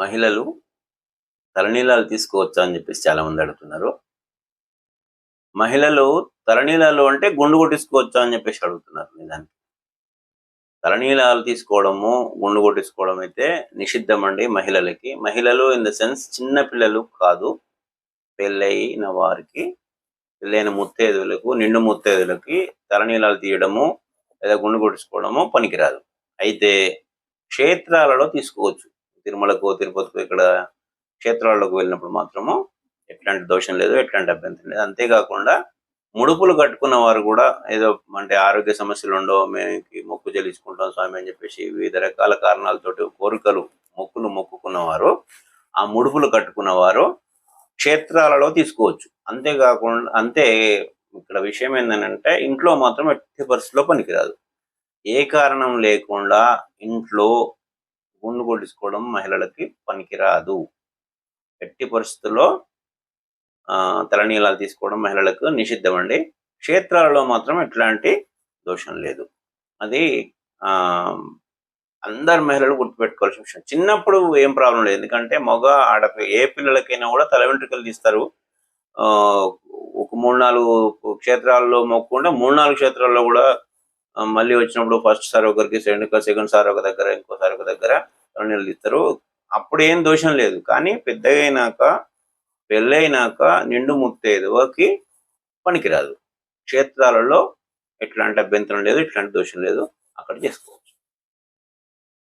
మహిళలు తలనీలాలు తీసుకోవచ్చా అని చెప్పేసి చాలా మంది అడుగుతున్నారు. మహిళలు తలనీలాలు అంటే గుండు కొట్టించుకోవచ్చా అని చెప్పేసి అడుగుతున్నారు నిజానికి. తలనీలాలు తీసుకోవడము గుండు కొట్టించుకోవడం అయితే నిషిద్ధం అండి మహిళలకి. మహిళలు ఇన్ ద సెన్స్ చిన్న పిల్లలు కాదు. పెళ్ళైన వారికి పెళ్ళైన ముత్తేదులకు నిండు ముత్తేదులకి తలనీలాలు తీయడము లేదా గుండు కొట్టించుకోవడము పనికిరాదు. అయితే క్షేత్రాలలో తీసుకోవచ్చు. తిరుమలకు తిరుపతికి ఇక్కడ క్షేత్రాలకు వెళ్ళినప్పుడు మాత్రము ఎట్లాంటి దోషం లేదు ఎట్లాంటి అభ్యంతరం లేదు. అంతేకాకుండా ముడుపులు కట్టుకున్న వారు కూడా ఏదో అంటే ఆరోగ్య సమస్యలు ఉండవు మేము మొక్కు చెల్లించుకుంటాం స్వామి అని చెప్పేసి వివిధ రకాల కారణాలతోటి కోరికలు మొక్కులు మొక్కుకున్నవారు ఆ ముడుపులు కట్టుకున్న వారు క్షేత్రాలలో తీసుకోవచ్చు. అంతేకాకుండా అంతే ఇక్కడ విషయం ఏంటంటే ఇంట్లో మాత్రం ఎట్టి పరిస్థితుల్లో పనికిరాదు. ఏ కారణం లేకుండా ఇంట్లో గుండు కొట్టించుకోవడం మహిళలకి పనికిరాదు. ఎట్టి పరిస్థితుల్లో ఆ, తలనీలాలు తీసుకోవడం మహిళలకు నిషిద్ధం అండి క్షేత్రాలలో మాత్రం ఎట్లాంటి దోషం లేదు. అది ఆ అందరు మహిళలు గుర్తుపెట్టుకోవాల్సిన విషయం. చిన్నప్పుడు ఏం ప్రాబ్లం లేదు. ఎందుకంటే మగ ఆడ ఏ పిల్లలకైనా కూడా తల వెంట్రుకలు తీస్తారు. ఆ, ఒక మూడు నాలుగు క్షేత్రాల్లో మొక్కకుండా మూడు నాలుగు క్షేత్రాల్లో కూడా మళ్ళీ వచ్చినప్పుడు ఫస్ట్ సార్ ఒకరికి సెకండ్ సెకండ్ సార్ ఒక దగ్గర ఇంకోసారి ఒక దగ్గర రెండు నెలలు ఇస్తారు అప్పుడు ఏం దోషం లేదు. కానీ పెద్దగా అయినాక పెళ్ళైనాక నిండు ముత్తేదువకి పనికిరాదు. క్షేత్రాలలో ఎట్లాంటి అభ్యంతరం లేదు ఎట్లాంటి దోషం లేదు. అక్కడ చేసుకో